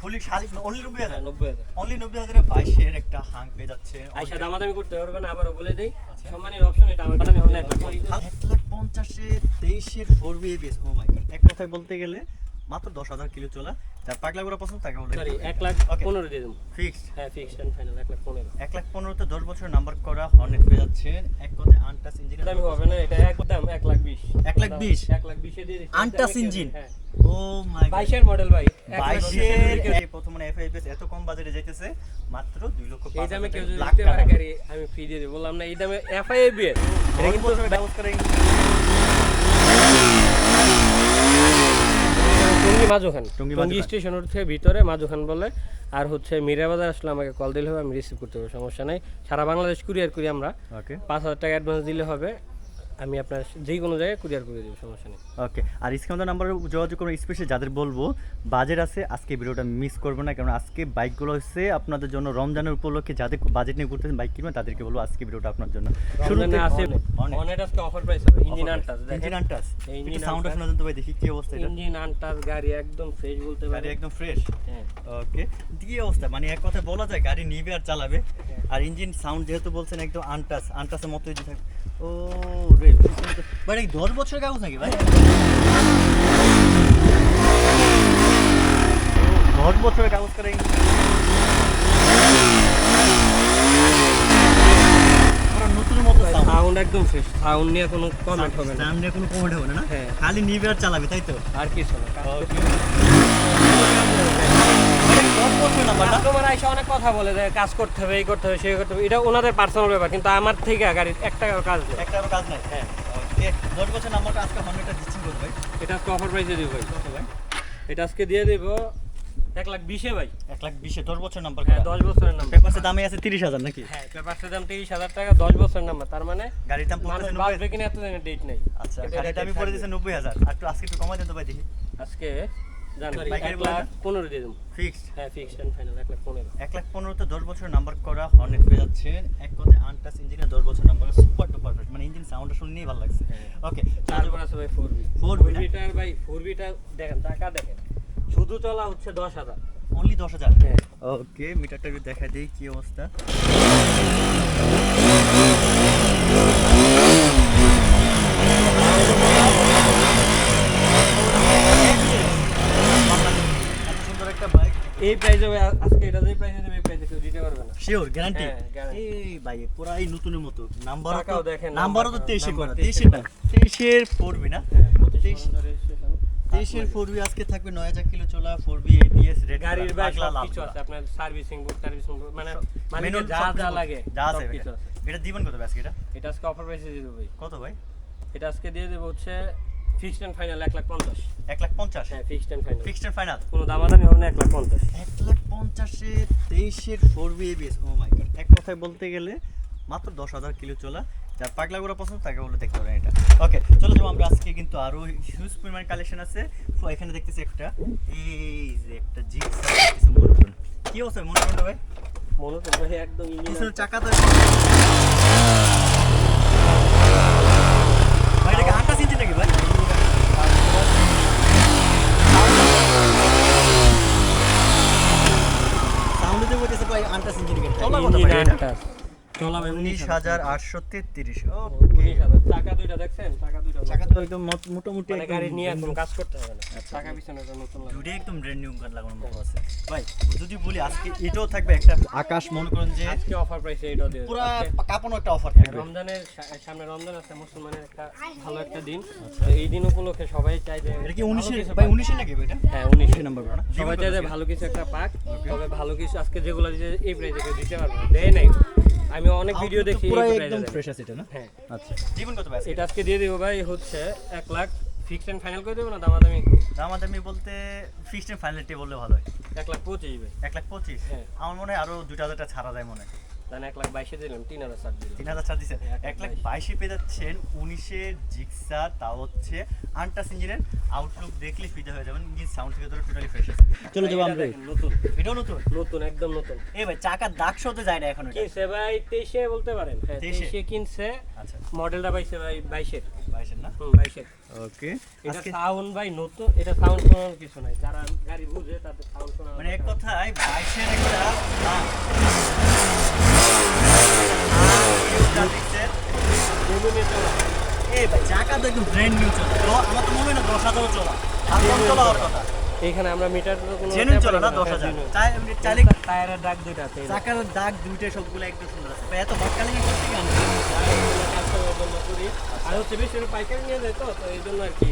ফুলি শালি অনলি নব্বই হাজার। হ্যাঁ, নব্বই হাজার। অনলি নব্বই হাজারে বাইশের একটা হাং পেয়ে যাচ্ছে। আইসা দামাদামি করতে পারবে না আবারও বলে দেই। সম্মানের অপশন এটা আমার কাছে অনলাইন এক লাখ পঞ্চাশে তেইশের four B ABS oh my god এক কথায় বলতে গেলে মাত্র দশ হাজার কিলো চলা। যার পাগলা গুলো পছন্দ তাকে বলতে সরি এক লাখ দিয়ে দেবো। ফিক্সড হ্যাঁ ফিক্সড এন্ড ফাইনাল এক লাখ পনেরো। এক লাখ পনেরোতে দশ বছর নাম্বার করা হর্নেট পেয়ে যাচ্ছেন। এক কথায় আনটাস ইঞ্জিন দামি হবে না এটা একদম এক লাখ বিশ। এক লাখ বিশ? এক লাখ বিশে দিয়ে দিচ্ছি। আনটাস ইঞ্জিন হ্যাঁ ও মাই গড মডেল ভাই এক লাখ বাইশের বিশের এই প্রথম মানে এফআইপিএস এত কম বাজারে যাইতেছে মাত্র দুই লক্ষ এই দামে কেউ যদি লাখ পারে গাড়ি আমি ফ্রি দিয়ে দেবো। বললাম না এই দামে এফআইএ বিয়ের এটা কিন্তু ব্যবস্থা করে টঙ্গি মাঝখান টঙ্গী স্টেশন থেকে ভিতরে মাঝখান বলে। আর হচ্ছে মিরাবাজার আসলে আমাকে কল দিলে হবে আমি রিসিভ করতে হবে সমস্যা নাই। সারা বাংলাদেশ কুরিয়ার করি আমরা। পাঁচ হাজার টাকা অ্যাডভান্স দিলে হবে। আমি আপনার যে কোনো জায়গায় কুরিয়ার করে দেবো সমস্যা নেই। ওকে আর স্ক্যান নাম্বারে যোগাযোগ করুন স্পেশালি যাদের বলব বাজেট আছে আজকে ভিডিওটা মিস করব না কারণ আজকে বাইকগুলো হচ্ছে আপনাদের জন্য রমজানের উপলক্ষে যাদের বাজেট নিয়ে ঘুরতেছেন বাইক কিনবেন তাদেরকে বলব আজকে ভিডিওটা আপনার জন্য। আছে অনেক আজকে অফার প্রাইস হবে engine untouch engine untouch engine সাউন্ডটা। শোনা যেতে ভাই দেখি কি অবস্থা এটা? ইঞ্জিন আনটাচ গাড়ি একদম ফ্রেশ বলতে গাড়ি পারি একদম ফ্রেশ হ্যাঁ। ওকে কি অবস্থা? মানে এক কথা বলা যায় গাড়ি নিবে আর চালাবে। হ্যাঁ। আর ইঞ্জিন সাউন্ড যেহেতু বলছেন একদম আনটাস আনটাসের মতোই থাকবে ও রে ভাই এই দশ বছরের কাগজ নাকি ভাই? দশ বছরের কাগজ করে সাউন্ড একদম ফ্রেশ সাউন্ড নিয়ে কোনো কমেন্ট হবে না। Sound নিয়ে কোনো কমেন্ট হবে না না? হ্যাঁ। খালি নিবে আর চালাবে তাই তো? আর কিছু না। কাস্টমার আইসা অনেক কথা বলে যে কাজ করতে হবে এই করতে হবে সেই করতে হবে। এটা ওনাদের পার্সোনাল ব্যাপার কিন্তু আমার থেকে গাড়ির এক টাকার কাজ নেই। কাজ নাই? হ্যাঁ। দশ বছর নাম্বারটা আজকে হন্ড্রেডটা দিচ্ছি ভাই? এটা আজকে অফার প্রাইসে দিব ভাই। ভাই? এটা আজকে দিয়ে দেব এক লাখ বিশে ভাই। এক লাখ বিশে দশ বছর নাম্বার হ্যাঁ দশ বছরের নাম্বার পেপারসের দামে আছে তিরিশ হাজার নাকি? হ্যাঁ পেপারসের দাম তিরিশ হাজার টাকা দশ বছরের নাম্বার তার মানে গাড়ির দাম মানুষ বাঁচবে কিনা এত ডেট নেই। আচ্ছা দামই date দিচ্ছে নব্বই হাজার। আর একটু আজকে একটু কমাই দেন তো ভাই দেখি। আজকে পনেরো দিয়ে দেবো। ফিক্সড হ্যাঁ ফিক্সড অ্যান্ড ফাইনাল এক লাখ পনেরো। এক লাখ পনেরোতে দশ বছর নাম্বার করা হর্নেট পেয়ে যাচ্ছেন এক কথায় আনটাস ইঞ্জিনে দশ বছর নাম্বার সুপার টুপার মানে ইঞ্জিন সাউন্ডটা শুনলেই ভালো লাগছে। ওকে তারপর আছে ভাই ফোর বি 4B ফোর বিটার ভাই ফোর বিটা দেখেন টাকা দেখেন। শুধু চলা হচ্ছে দশ হাজার। অনলি দশ হাজার? হ্যাঁ। ওকে মিটারটা দেখা দিই কি অবস্থা এত সুন্দর একটা বাইক এই প্রাইসে আজকে এটা যে প্রাইসে দেবে এই প্রাইসে কেউ দিতে পারবে না। শিওর গ্যারান্টি এই ভাই পুরাই নতুনের মতো। নাম্বারও তো টাকাও দেখেন, নাম্বারও তো নাম্বার- তেইশে নাম্বার করা তেইশে তেইশে না তেইশের ফোরবি না? হ্যাঁ পঁচিশ তেইশ- পর্যন্ত registration। আজকে থাকবে নয় হাজার কিলো চলা ফোরবি এবিএস রেড গাড়ির সব কিছু আছে আপনার সার্ভিসিং বুক সার্ভিসিং মানে মালিকের যা যা লাগে যা আছে। এটা। দিবেন কত আজকে এটা? এটা আজকে অফার প্রাইসে দিয়ে দেবো ভাই। কত ভাই? এটা আজকে দিয়ে দেবো হচ্ছে ফিক্সড এন্ড ফাইনাল এক লাখ পঞ্চাশ। এক লাখ পঞ্চাশ? হ্যাঁ fixed and final fixed final কোনো দামাদামি হবে না এক লাখ পঞ্চাশ। এক লাখ পঞ্চাশে তেইশের four B ABS oh my god এক কথায় বলতে গেলে মাত্র দশ হাজার কিলো চলা। যার পাগলা গুলো পছন্দ তাকে বলে দেখতে পারেন এটা। ওকে চলো যাব আমরা আজকে কিন্তু আরও হিউজ পরিমাণ কালেকশন আছে। তো এখানে দেখতেছি একটা এই যে একটা জিপ কি অবস্থা মনে করেন ভাই? মনে তো ভাই একদম ইঞ্জিন চাকা তো ভাই এটাকে আটাশ ইঞ্চি নাকি ভাই সাউন্ড দিয়ে ইঞ্জিন গেট আটাশ ইঞ্চি নাকি চলা কত ভাই এটা? চলা ভাই উনিশ হাজার আটশো তেত্রিশ। ও উনিশ হাজার। টাকা দুইটা দেখছেন? টাকা দুইটা চাকা তো একদম মোটামুটি গাড়ি নিয়ে একদম কাজ করতে হবে না। টাকা পিছনে নতুন লাগে একদম ব্র্যান্ড নিউ গান লাগানোর মতো আছে। ভাই যদি বলি আজকে এটাও থাকবে একটা আকাশ মনে করেন যে আজকে অফার প্রাইসে এটাও দিয়ে দেবো। পুরা একটা অফার থাকবে। রমজানের সামনে রমজান আছে মুসলমানের একটা ভালো একটা দিন। এই দিন উপলক্ষে সবাই চাই যে এটা কি ভালো উনিশে কিছু ভাই পাক। উনিশে নাকি এটা? হ্যাঁ নাম্বার না? সবাই চাই যে ভালো কিছু একটা পাক। তবে ভালো কিছু আজকে যেগুলো দিতে এই প্রাইসে দিতে পারবে দেয় নাই। আমি অনেক ভিডিও দেখি পুরো একদম ফ্রেশ আছে এটা না? হ্যাঁ। আচ্ছা। জীবন কত ভাই এটা আজকে দিয়ে দেবো ভাই হচ্ছে এক লাখ ফিক্সড এন্ড ফাইনাল করে দেবো না? দামাদামি? দামাদামি বলতে ফিক্সড এন্ড ফাইনাল টি বললে ভালো হয়। এক লাখ পঁচিশ হবে এক লাখ পঁচিশ? হ্যাঁ। আমার মনে হয় আরও দুইটা হাজার টাকা ছাড়া যায় মনে হয়। তাহলে এক লাখ বাইশে দিলাম তিন হাজার ষাট দিলাম তিন হাজার ছাড় দিচ্ছেন এক লাখ বাইশ। পেয়ে যাচ্ছেন উনিশের জিক্সার তাও হচ্ছে আনটাস ইঞ্জিনের আউটলুক দেখলে ফিদে হয়ে যাবেন ইঞ্জিন সাউন্ড থেকে ধরে টোটালি ফ্রেশ আছে। চলে যাব আমরা। নতুন। এটাও নতুন? নতুন একদম নতুন। এ ভাই চাকার দাগ শোতে যায় না এখন এটা। কিনছে ভাই তেইশে বলতে পারেন। হ্যাঁ 23 তেইশে কিনছে। আচ্ছা। মডেলটা পাইছে ভাই বাইশের। বাইশের না? হুম বাইশের। ওকে। এটা সাউন্ড ভাই নতুন এটা সাউন্ড শোনার কিছু নাই। যারা গাড়ি বুঝে তাদের সাউন্ড শোনা মানে এক কথায় বাইশের একটা এ ভাই, চাকা তো একদম brand new চলা। দ- আমার তো মনে হয় না দশ হাজারও চলা। আর কম চলা হওয়ার কথা। এখানে আমরা মিটার তো কোনো Genuine চলা না, ব্যাপারই দশ হ্যাঁ, হাজার। genuine। চাই- এমনি চাইলে টায়ারের দাগ দুইটা আছে চাকার দাগ দুইটাই সবগুলো একদম সুন্দর আছে। এত বটকালি করতে কেন? কাস্টমারের জন্য করি। আর হচ্ছে বেশি পাইকারি নিয়ে যায় তো তো এই জন্য আর কি?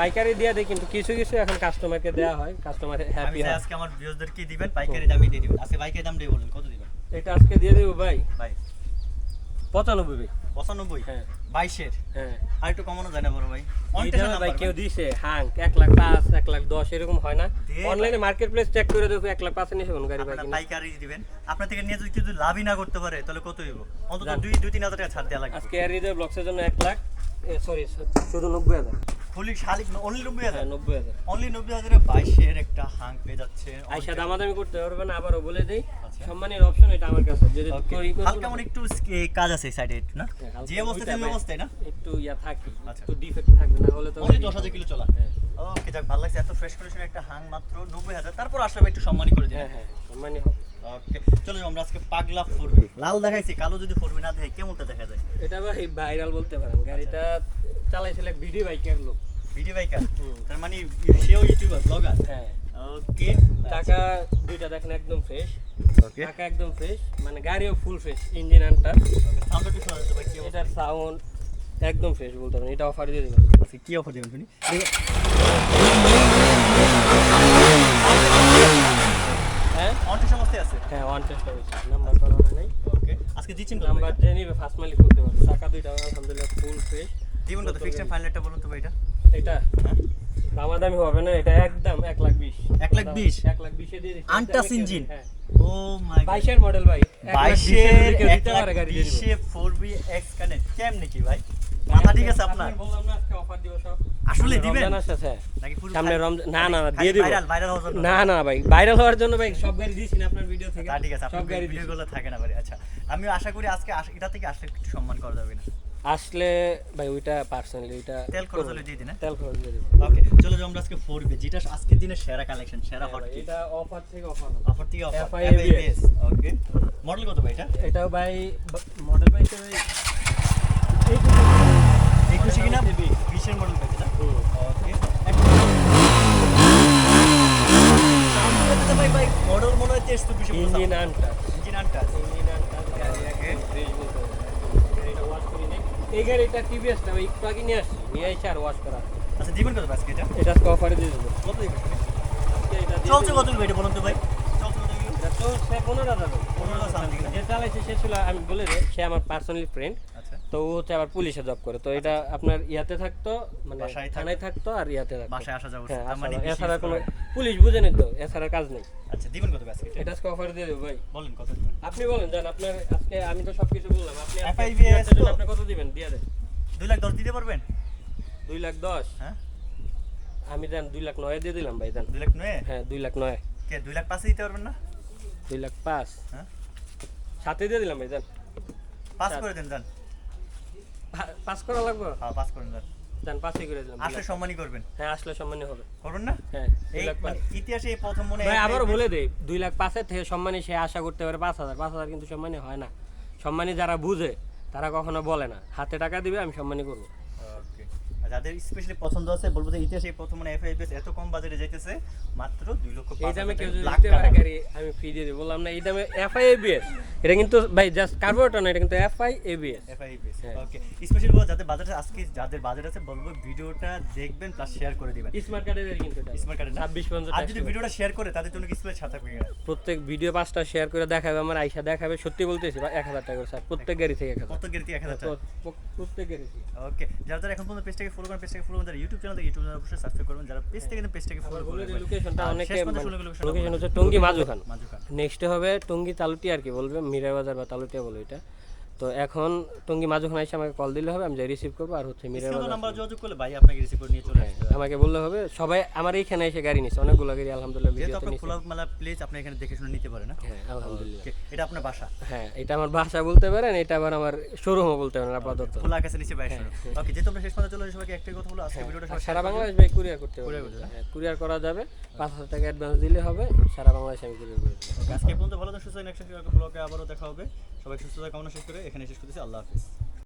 পাইকারি দিয়ে দেয় কিন্তু কিছু কিছু এখন কাস্টমারকে দেওয়া হয় কাস্টমার হ্যাপি হয় আজকে আমার ভিউজদেরকে দিবেন পাইকারি দামে দিয়ে দিবেন আজকে বাইকের দাম দিয়ে বলুন কত দিবেন এটা আজকে দিয়ে দেবো ভাই ভাই পঁচানব্বই ভাই। পঁচানব্বই? হ্যাঁ। বাইশের? হ্যাঁ। আর একটু কমানো যায় না বড় ভাই। ভাই কেউ দিছে হাং এক লাখ পাঁচ এক লাখ দশ এরকম হয় না। অনলাইনে মার্কেট প্লেস চেক করে দেখো এক লাখ পাঁচে কোন গাড়ি ভাই। পাইকারি দিবেন। আপনার থেকে নিয়ে যদি কিছু লাভই না করতে পারে তাহলে কত হইব? অন্তত। দুই দুই তিন হাজার টাকা ছাড় দেওয়া লাগে আজকে এর ব্লগসের জন্য এক লাখ সরি শুধু নব্বই হাজার। ফুলি শালিক অনলি নব্বই হাজার? হ্যাঁ নব্বই হাজার। অনলি নব্বই হাজারে বাইশের একটা হাং পেয়ে যাচ্ছে। আইসা দামাদামি করতে পারবে না আবারও বলে দেই। আচ্ছা। সম্মানের অপশন এটা আমার কাছে যদি করি হালকা মানে একটু কাজ আছে সাইডে একটু না? হ্যাঁ, যে অবস্থায় ওইটা অবস্থায় না? একটু ইয়া থাকি আচ্ছা। একটু ডিফেক্ট থাকবে না হলে তো অনলি দশ হাজার কিলো চলা। হ্যাঁ। ওকে যাক ভালো লাগছে। এত ফ্রেশ কন্ডিশনের একটা হাং মাত্র নব্বই হাজার। তারপর আসলে একটু সম্মানই করে দিন হ্যাঁ হ্যাঁ সম্মানই হবে। চলো আমরা আজকে পাগলা ফোরবি। লাল দেখাইছি কালো যদি ফোরবি না দেখে কেমনটা দেখা যায়? এটা ভাই ভাইরাল বলতে পারেন গাড়িটা চালাইছিল এক ভিডিও বাইকের লোক। ভিডিও বাইকার তার মানে সেও ইউটিউবার ব্লগার হ্যাঁ। ওকে টাকা দুইটা দেখেন একদম ফ্রেশ ওকে টাকা একদম ফ্রেশ মানে গাড়িও ফুল ফ্রেশ ইঞ্জিন আনটা সাউন্ড একটু শোনা যাচ্ছে ভাই এটার সাউন্ড একদম ফ্রেশ বলতে পারেন এটা অফার দিয়ে দেবেন। আচ্ছা, কি অফার দিবেন শুনি? সমস্যায় আছে হ্যাঁ ওয়ান টেস্ট হয়েছে নাম্বার করা হয় নাই। ওকে আজকে দিচ্ছেন নাম্বার? যে নিবে ফার্স্ট মালিক করতে পারবে টাকা দুইটা আলহামদুলিল্লাহ ফুল ফ্রেশ দিবেন কত ফিক্সড ফাইনাল একটা বলুন তো ভাই এটা? এটা হ্যাঁ। দামাদামি হবে না এটা একদম এক লাখ বিশ। এক লাখ বিশ? এক লাখ বিশে দিয়ে দিচ্ছি। আনটাস ইঞ্জিন ও মাই বাইশের মডেল ভাই। বাইশের কেউ দিতে পারে গাড়ি দিয়ে দিবো। ফোর বি এক্স কানেক্ট কেমনে কি ভাই? মাথা ঠিক আছে আপনার। বললাম না আজকে অফার দিব সব। আসলে দিবেন? সামনে রমজান না না না দিয়ে দিব। ভাইরাল ভাইরাল হওয়ার জন্য। না না ভাই ভাইরাল হওয়ার জন্য ভাই সব গাড়ি দিয়েছি আপনার ভিডিও থেকে। তা ঠিক আছে সব গাড়ি ভিডিওগুলো থাকে না ভাই আচ্ছা। আমি আশা করি আজকে এটা থেকে আসলে একটু সম্মান করা যাবে না আসলে ভাই ওইটা পার্সোনালি ওইটা তেল খরচ হলে দিয়ে দিন হ্যাঁ? তেল খরচ দিয়ে দেবো। ওকে চলো যাও আমরা আজকে ফোর বি যেটা আজকের দিনের সেরা কালেকশন সেরা হট এটা অফার থেকে অফার অফার থেকে অফার FIABS ওকে মডেল কত ভাই এটা? এটাও ভাই মডেল ভাই হিসেবে একুশে কিনা? বিশের মডেল পাইছে না ওকে ভাই ভাই মডেল মনে হয় তেইশ চব্বিশে ইঞ্জিন আনটা। ইঞ্জিন আনটা ইঞ্জিন আনটা নাই। এই গাড়িটা একটু আগে নিয়ে আসছি। নিয়ে এসে আর ওয়াশ করা আচ্ছা দিবেন কত আজকে এটা? এটা আজকে অফারে দিয়ে দেবো। কত দিবেন? আজকে এটা দিয়ে চলছে কত এটা বলুন তো ভাই? পনেরো হাজার। পনেরো something যে চালাইছে সে ছিল আমি বলে দিই সে আমার পার্সোনালি ফ্রেন্ড আচ্ছা। তো ও হচ্ছে আবার পুলিশে জব করে। তো এটা আপনার ইয়াতে থাকতো মানে থানায় থাকতো আর ইয়াতে থাকতো। বাসায় আসা যাওয়া হ্যাঁ মানে এছাড়া কোনো। পুলিশ বুঝে নিত এছাড়া কাজ নেই। আচ্ছা দিবেন কত আজকে এটা আজকে অফার দিয়ে দেবো ভাই। বলেন কত দিবেন? আপনি বলেন জান আপনার আজকে আমি তো সবকিছু বললাম। আপনি তো? আপনি কত দিবেন? দিয়ে দেন। দুই লাখ দশ দিতে পারবেন? দুই লাখ দশ? হ্যাঁ। আমি দেন দুই লাখ নয় দিয়ে দিলাম ভাই দেন। দুই লাখ নয়? হ্যাঁ দুই লাখ নয়। কে দুই লাখ পাঁচে দিতে পারবেন না? দুই লাখ পাঁচ। হ্যাঁ। সাথে দিয়ে দিলাম ভাই দেন। পাস করে দেন যান পা- পাঁচ করা লাগবে? হ্যাঁ পাস করেন স্যার। দেন পাসই করে দিলাম আসলে। সম্মানই করবেন। হ্যাঁ আসলে সম্মানী হবে। করবেন না? হ্যাঁ এই পাঁচ মানে ইতিহাসে এই প্রথম মনে ভাই আবার বলে দেই দুই লাখ পাঁচের থেকে সম্মানী সে আশা করতে পারে পাঁচ হাজার। পাঁচ হাজার কিন্তু সম্মানী হয় না। সম্মানী যারা বুঝে তারা কখনো বলে না। হাতে টাকা দিবে আমি সম্মানী করব। যাদের স্পেশালি পছন্দ আছে বলব যে ইতিহাসে প্রথম মানে এফআইবিএস এত কম যাইতেছে মাত্র দুই লক্ষ এই দামে কেউ যদি পারে গাড়ি আমি ফ্রি দিয়ে বললাম না এই দামে এফআইএবিএস এটা কিন্তু ভাই জাস্ট কার্বোরেটর না এটা কিন্তু এফআই এবিএস হ্যাঁ। ওকে স্পেশালি বলব যাদের আজকে যাদের আছে বলব ভিডিওটা দেখবেন প্লাস শেয়ার করে দিবেন। স্মার্ট কার্ডের কিন্তু স্মার্ট কার্ডে না? ছাব্বিশ পর্যন্ত আর যদি ভিডিওটা শেয়ার করে তাদের জন্য কিছু থাকবে কিনা? প্রত্যেক ভিডিও পাঁচটা শেয়ার করে দেখাবে আমার আইসা দেখাবে সত্যি বলতেছি এক হাজার টাকা করে স্যার প্রত্যেক গাড়ি থেকে এক হাজার। কত গেরতি এক হাজার টাকা। প্রত্যেক গাড়ি থেকে ওকে যারা যারা এখন পর্যন্ত পেজটাকে ফলো করেন পেজটাকে ফলো করেন যারা ইউটিউব চ্যানেল ইউটিউব চ্যানেল অবশ্যই সাবস্ক্রাইব করবেন যারা পেজ থেকে পেজটাকে ফলো করবেন লোকেশনটা অনেক লোকেশন হচ্ছে টঙ্গি মাজুখান মাজুখান নেক্সট হবে টঙ্গি তালুটি আর কি বলবে মিরা বাজার বা তালুটিয়া বলবে এটা। তো এখন টঙ্গি মাঝখানে এসে আমাকে কল দিলে হবে আমি যাই রিসিভ করব আর হচ্ছে মিরার নাম্বার যোগাযোগ করলে ভাই আপনাকে রিসিভ করে নিয়ে চলে হ্যাঁ, আসবে। আমাকে বললে হবে সবাই আমার এইখানে এসে গাড়ি নিচ্ছে অনেকগুলো গাড়ি আলহামদুলিল্লাহ ভিডিওতে আপনার নিচ্ছে খোলা মেলা প্লেস আপনি এখানে দেখে শুনে নিতে পারেন না? হ্যাঁ আলহামদুলিল্লাহ। এটা আপনার বাসা? হ্যাঁ এটা আমার বাসা বলতে পারেন এটা আবার আমার শোরুমও বলতে পারেন আপাতত খোলা আকাশে নিচে বাইশ ওকে যেহেতু আমরা শেষ পর্যন্ত চলে সবাইকে একটাই কথা বলো আজকে ভিডিওটা সারা বাংলাদেশ ভাই কুরিয়ার করতে পারবে হ্যাঁ কুরিয়ার করা যাবে পাঁচ হাজার টাকা অ্যাডভান্স দিলে হবে সারা বাংলাদেশে আমি কুরিয়ার করে দেবো। আজকে পর্যন্ত ভালো থাকুন সুস্থ next ব্লগে আবারও দেখা হবে। সবাই সুস্থতা কামনা শেষ করে এখানে শেষ করতেছি। আল্লাহ হাফিজ।